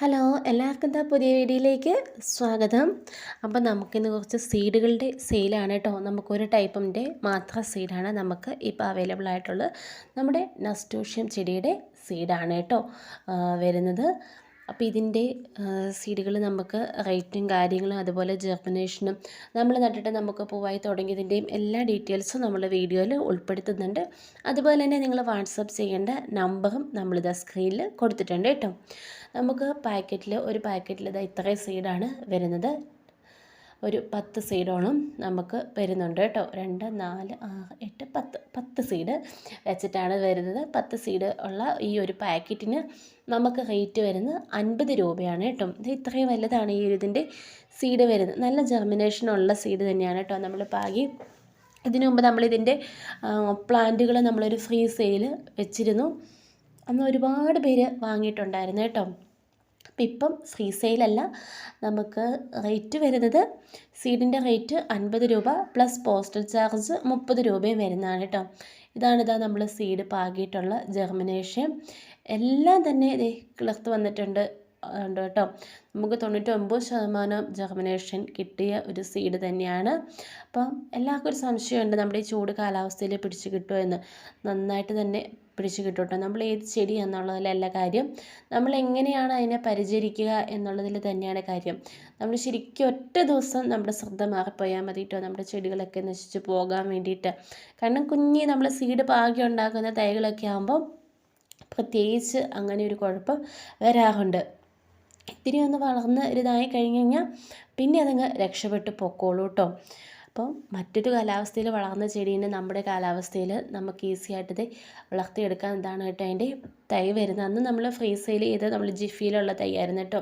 Hello എല്ലാവർക്കും എന്താ പുതിയ വീഡിയോയിലേക്ക് സ്വാഗതം. അപ്പം നമുക്കിന്ന് കുറച്ച് സീഡുകളുടെ സെയിലാണ് കേട്ടോ. നമുക്കൊരു ടൈപ്പിന്റെ മാത്ര സീഡാണ് നമുക്ക് ഇപ്പോൾ അവൈലബിൾ ആയിട്ടുള്ളത് നമ്മുടെ നസ്റ്റൂഷ്യം ചെടിയുടെ സീഡാണ് കേട്ടോ വരുന്നത്. അപ്പോൾ ഇതിന്റെ സീഡുകൾ നമുക്ക് റേറ്റും കാര്യങ്ങളും അതുപോലെ ജെർമിനേഷനും നമ്മൾ നട്ടിട്ട് നമുക്ക് പൂവായി തുടങ്ങിയതിന്റെയും എല്ലാ ഡീറ്റെയിൽസും നമ്മൾ വീഡിയോയിൽ ഉൾപ്പെടുത്തുന്നുണ്ട്. അതുപോലെ തന്നെ നിങ്ങൾ വാട്സപ്പ് ചെയ്യേണ്ട നമ്പറും നമ്മളിത് സ്ക്രീനിൽ കൊടുത്തിട്ടുണ്ട് കേട്ടോ. നമുക്ക് പാക്കറ്റിൽ ഒരു പാക്കറ്റിൽ ഇത് ഇത്രയും സീഡാണ് വരുന്നത്. ഒരു പത്ത് സീഡോളം നമുക്ക് വരുന്നുണ്ട് കേട്ടോ. രണ്ട് നാല് ആറ് എട്ട് പത്ത് പത്ത് സീഡ് വെച്ചിട്ടാണ് വരുന്നത്. പത്ത് സീഡ് ഉള്ള ഈ ഒരു പാക്കറ്റിന് നമുക്ക് റേറ്റ് വരുന്നത് അൻപത് രൂപയാണ് കേട്ടോ. ഇത് ഇത്രയും വലുതാണ് ഈ ഇതിന്റെ സീഡ് വരുന്നത്. നല്ല ജെർമിനേഷനുള്ള സീഡ് തന്നെയാണ് കേട്ടോ നമ്മൾ പാകി. ഇതിനു മുമ്പ് നമ്മളിതിന്റെ പ്ലാന്റുകൾ നമ്മളൊരു ഫ്രീ സെയിൽ വെച്ചിരുന്നു. അന്ന് ഒരുപാട് പേര് വാങ്ങിയിട്ടുണ്ടായിരുന്നു കേട്ടോ. അപ്പം ഇപ്പം ഫ്രീ സെയിലല്ല നമുക്ക് റേറ്റ് വരുന്നത് സീഡിന്റെ റേറ്റ് അൻപത് രൂപ പ്ലസ് പോസ്റ്റൽ ചാർജ് മുപ്പത് രൂപയും വരുന്നതാണ് കേട്ടോ. ഇതാണിതാ നമ്മൾ സീഡ് പാകിയിട്ടുള്ള ജെർമിനേഷൻ എല്ലാം തന്നെ ഇത് കിളർത്ത് വന്നിട്ടുണ്ട്. ഉണ്ട് കേട്ടോ. നമുക്ക് തൊണ്ണൂറ്റൊമ്പത് ശതമാനം ജെർമിനേഷൻ കിട്ടിയ ഒരു സീഡ് തന്നെയാണ്. അപ്പം എല്ലാവർക്കും ഒരു സംശയമുണ്ട് നമ്മുടെ ഈ ചൂട് കാലാവസ്ഥയിൽ പിടിച്ചു കിട്ടുമോ എന്ന്. നന്നായിട്ട് തന്നെ പിടിച്ചു കിട്ടും നമ്മൾ ഏത് ചെടി എന്നുള്ളതിലല്ല കാര്യം. നമ്മൾ എങ്ങനെയാണ് അതിനെ പരിചരിക്കുക എന്നുള്ളതിൽ തന്നെയാണ് കാര്യം. നമ്മൾ ശരിക്കും ഒറ്റ ദിവസം നമ്മുടെ ശ്രദ്ധ മാറിപ്പോയാൽ മതി കേട്ടോ. നമ്മുടെ ചെടികളൊക്കെ നശിച്ച് പോകാൻ വേണ്ടിയിട്ട്. കാരണം കുഞ്ഞി നമ്മൾ സീഡ് പാകി ഉണ്ടാക്കുന്ന തൈകളൊക്കെ ആകുമ്പോൾ പ്രത്യേകിച്ച് അങ്ങനെ ഒരു കുഴപ്പം വരാറുണ്ട്. ഇത്തിരി ഒന്ന് വളർന്ന് ഒരിതായി കഴിഞ്ഞ് കഴിഞ്ഞാൽ പിന്നെ അതങ്ങ് രക്ഷപ്പെട്ട് പൊക്കോളൂ കേട്ടോ അപ്പോൾ മറ്റൊരു കാലാവസ്ഥയിൽ വളർന്ന ചെടീനെ നമ്മുടെ കാലാവസ്ഥയിൽ നമുക്ക് ഈസി ആയിട്ട് ഇത് വളർത്തിയെടുക്കാൻ ഇതാണ് കേട്ടോ അതിന്റെ തൈ വരുന്നത്. അന്ന് നമ്മൾ ഫ്രീസ് സെയിൽ ചെയ്ത് നമ്മൾ ജിഫിയിലുള്ള തൈയായിരുന്നു കേട്ടോ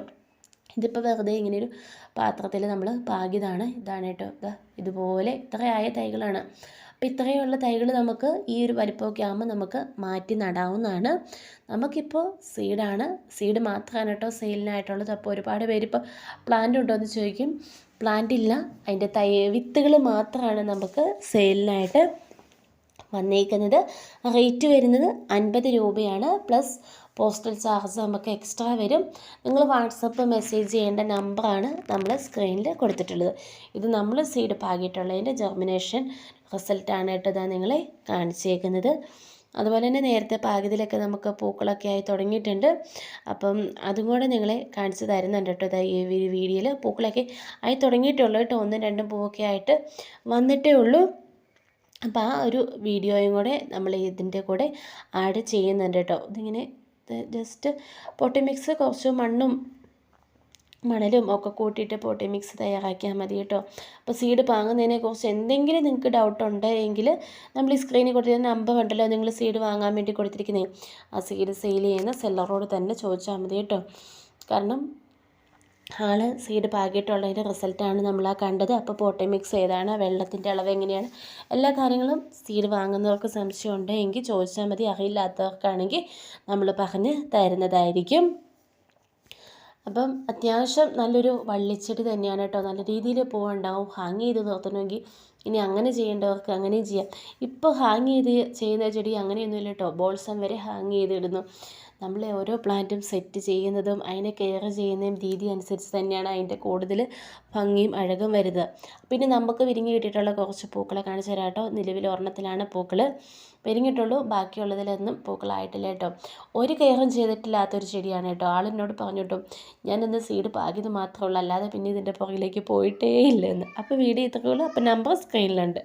ഇതിപ്പോൾ വെറുതെ ഇങ്ങനെ ഒരു പാത്രത്തിൽ നമ്മൾ പാകിയതാണ്. ഇതാണ് കേട്ടോ ഇതാ ഇതുപോലെ ഇത്രയായ തൈകളാണ്. അപ്പോൾ ഇത്രയുള്ള തൈകൾ നമുക്ക് ഈ ഒരു വലിപ്പമൊക്കെ ആകുമ്പോൾ നമുക്ക് മാറ്റി നടാവുന്നതാണ്. നമുക്കിപ്പോൾ സീഡാണ് സീഡ് മാത്രമാണ് കേട്ടോ സെയിലിനായിട്ടുള്ളത് അപ്പോൾ ഒരുപാട് പേര് ഇപ്പോൾ പ്ലാന്റ് ഉണ്ടോ എന്ന് ചോദിക്കും. പ്ലാന്റ് ഇല്ല. അതിന്റെ തൈ വിത്തുകൾ മാത്രമാണ് നമുക്ക് സെയിലിനായിട്ട് വന്നേക്കുന്നത്. റേറ്റ് വരുന്നത് അൻപത് രൂപയാണ്. പ്ലസ് പോസ്റ്റൽ ചാർജ് നമുക്ക് എക്സ്ട്രാ വരും. നിങ്ങൾ വാട്സപ്പ് മെസ്സേജ് ചെയ്യേണ്ട നമ്പറാണ് നമ്മൾ സ്ക്രീനിൽ കൊടുത്തിട്ടുള്ളത്. ഇത് നമ്മൾ സീഡ് പാകിയിട്ടുള്ളതിന്റെ ജെർമിനേഷൻ റിസൾട്ടാണ് കേട്ടോ ഇതാ നിങ്ങളെ കാണിച്ചേക്കുന്നത്. അതുപോലെ തന്നെ നേരത്തെ പാകിതിലൊക്കെ നമുക്ക് പൂക്കളൊക്കെ ആയി തുടങ്ങിയിട്ടുണ്ട്. അപ്പം അതും കൂടെ നിങ്ങളെ കാണിച്ചു തരുന്നുണ്ട് കേട്ടോ ഈ വീഡിയോയിൽ പൂക്കളൊക്കെ ആയി തുടങ്ങിയിട്ടുള്ളൂ കേട്ടോ. ഒന്നും രണ്ടും പൂവൊക്കെ ആയിട്ട് വന്നിട്ടേ ഉള്ളൂ. അപ്പോൾ ആ ഒരു വീഡിയോയും കൂടെ നമ്മൾ ഇതിന്റെ കൂടെ ആഡ് ചെയ്യുന്നുണ്ട് കേട്ടോ. ഇതിങ്ങനെ ജസ്റ്റ് പൊട്ടി മിക്സ് കുറച്ച് മണ്ണും മണലും ഒക്കെ കൂട്ടിയിട്ട് പോട്ടി മിക്സ് തയ്യാറാക്കിയാൽ മതി കേട്ടോ. അപ്പോൾ സീഡ് പാങ്ങുന്നതിനെ കുറിച്ച് എന്തെങ്കിലും നിങ്ങൾക്ക് ഡൗട്ട് ഉണ്ടെങ്കിൽ നമ്മൾ ഈ സ്ക്രീനിൽ കൊടുത്തിരുന്ന നമ്പർ ഉണ്ടല്ലോ നിങ്ങൾ സീഡ് വാങ്ങാൻ വേണ്ടി കൊടുത്തിരിക്കുന്നത് ആ സീഡ് സെയിൽ ചെയ്യുന്ന സെല്ലറോട് തന്നെ ചോദിച്ചാൽ മതി കേട്ടോ. കാരണം ആൾ സീഡ് പാകിയിട്ടുള്ളതിന്റെ റിസൾട്ടാണ് നമ്മൾ ആ കണ്ടത്. അപ്പോൾ പോട്ടി മിക്സ് ഏതാണ്? വെള്ളത്തിന്റെ അളവ് എങ്ങനെയാണ്? എല്ലാ കാര്യങ്ങളും സീഡ് വാങ്ങുന്നവർക്ക് സംശയം ഉണ്ടെങ്കിൽ ചോദിച്ചാൽ മതി. അറിയില്ലാത്തവർക്കാണെങ്കിൽ നമ്മൾ പറഞ്ഞ് തരുന്നതായിരിക്കും. അപ്പം അത്യാവശ്യം നല്ലൊരു വള്ളിച്ചെടി തന്നെയാണ് കേട്ടോ. നല്ല രീതിയിൽ പൂവുണ്ടാവും. ഹാങ് ചെയ്ത് നിർത്തണമെങ്കിൽ ഇനി അങ്ങനെ ചെയ്യേണ്ടവർക്ക് അങ്ങനെയും ചെയ്യാം. ഇപ്പോൾ ഹാങ് ചെയ്ത് ചെയ്യുന്ന ചെടി അങ്ങനെയൊന്നുമില്ല കേട്ടോ. ബോൾസം വരെ ഹാങ് ചെയ്തിടുന്നു. നമ്മൾ ഓരോ പ്ലാന്റും സെറ്റ് ചെയ്യുന്നതും അതിനെ കെയർ ചെയ്യുന്നതും രീതി അനുസരിച്ച് തന്നെയാണ് അതിന്റെ കൂടുതൽ ഭംഗിയും അഴകും വരുന്നത്. പിന്നെ നമുക്ക് വിരിഞ്ഞ് കിട്ടിയിട്ടുള്ള കുറച്ച് പൂക്കളെ കാണിച്ചു തരാം കേട്ടോ. നിലവിൽ ഒരെണ്ണത്തിലാണ് പൂക്കൾ വിരിഞ്ഞിട്ടുള്ളൂ ബാക്കിയുള്ളതിലൊന്നും പൂക്കളായിട്ടില്ല കേട്ടോ. ഒരു കെയറും ചെയ്തിട്ടില്ലാത്തൊരു ചെടിയാണ് കേട്ടോ. ആളെന്നോട് പറഞ്ഞു കേട്ടോ ഞാനിന്ന് സീഡ് പാകിയത് മാത്രമേ ഉള്ളൂ അല്ലാതെ പിന്നെ ഇതിന്റെ പുറകിലേക്ക് പോയിട്ടേ ഇല്ലെന്ന്. അപ്പോൾ വീഡിയോ ഇത്രയുള്ളൂ അപ്പോൾ നമ്പർ സ്ക്രീനിലുണ്ട്